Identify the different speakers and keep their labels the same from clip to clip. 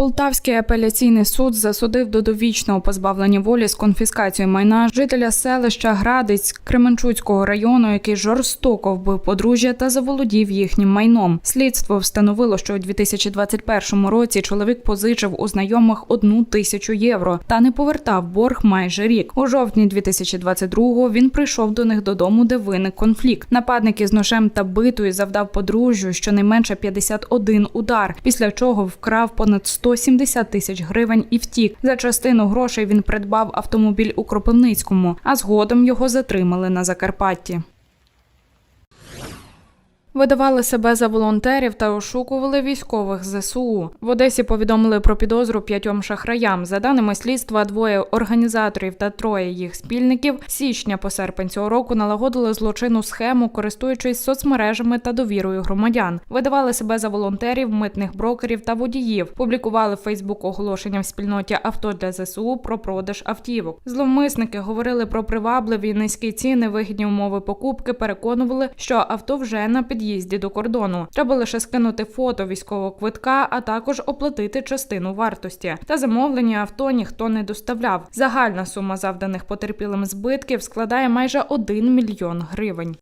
Speaker 1: Полтавський апеляційний суд засудив до довічного позбавлення волі з конфіскацією майна жителя селища Градець Кременчуцького району, який жорстоко вбив подружжя та заволодів їхнім майном. Слідство встановило, що у 2021 році чоловік позичив у знайомих одну тисячу євро та не повертав борг майже рік. У жовтні 2022-го він прийшов до них додому, де виник конфлікт. Нападник із ножем та битою завдав подружжю щонайменше 51 удар, після чого вкрав понад 170 тисяч гривень і втік. За частину грошей він придбав автомобіль у Кропивницькому, а згодом його затримали на Закарпатті. Видавали себе за волонтерів та ошукували військових ЗСУ. В Одесі повідомили про підозру п'ятьом шахраям. За даними слідства, двоє організаторів та троє їх спільників січня по серпень цього року налагодили злочинну схему, користуючись соцмережами та довірою громадян. Видавали себе за волонтерів, митних брокерів та водіїв. Публікували Фейсбук оголошення в спільноті авто для ЗСУ про продаж автівок. Зловмисники говорили про привабливі низькі ціни, вигідні умови покупки. Переконували, що авто вже на під'їзді до кордону. Треба лише скинути фото військового квитка, а також оплатити частину вартості. Та замовлення авто ніхто не доставляв. Загальна сума завданих потерпілим збитків складає майже 1 мільйон гривень.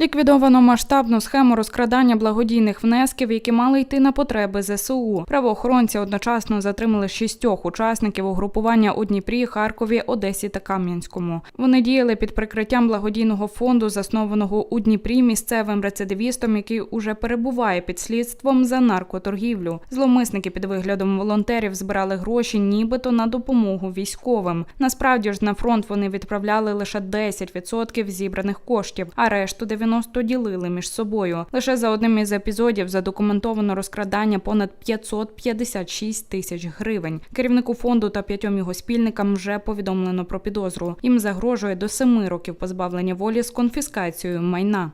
Speaker 1: Ліквідовано масштабну схему розкрадання благодійних внесків, які мали йти на потреби ЗСУ. Правоохоронці одночасно затримали шістьох учасників угрупування у Дніпрі, Харкові, Одесі та Кам'янському. Вони діяли під прикриттям благодійного фонду, заснованого у Дніпрі місцевим рецидивістом, який уже перебуває під слідством за наркоторгівлю. Зловмисники під виглядом волонтерів збирали гроші, нібито на допомогу військовим. Насправді ж на фронт вони відправляли лише 10% зібраних коштів, а решту 90% ділили між собою. Лише за одним із епізодів задокументовано розкрадання понад 556 тисяч гривень. Керівнику фонду та п'ятьом його спільникам вже повідомлено про підозру. Їм загрожує до семи років позбавлення волі з конфіскацією майна.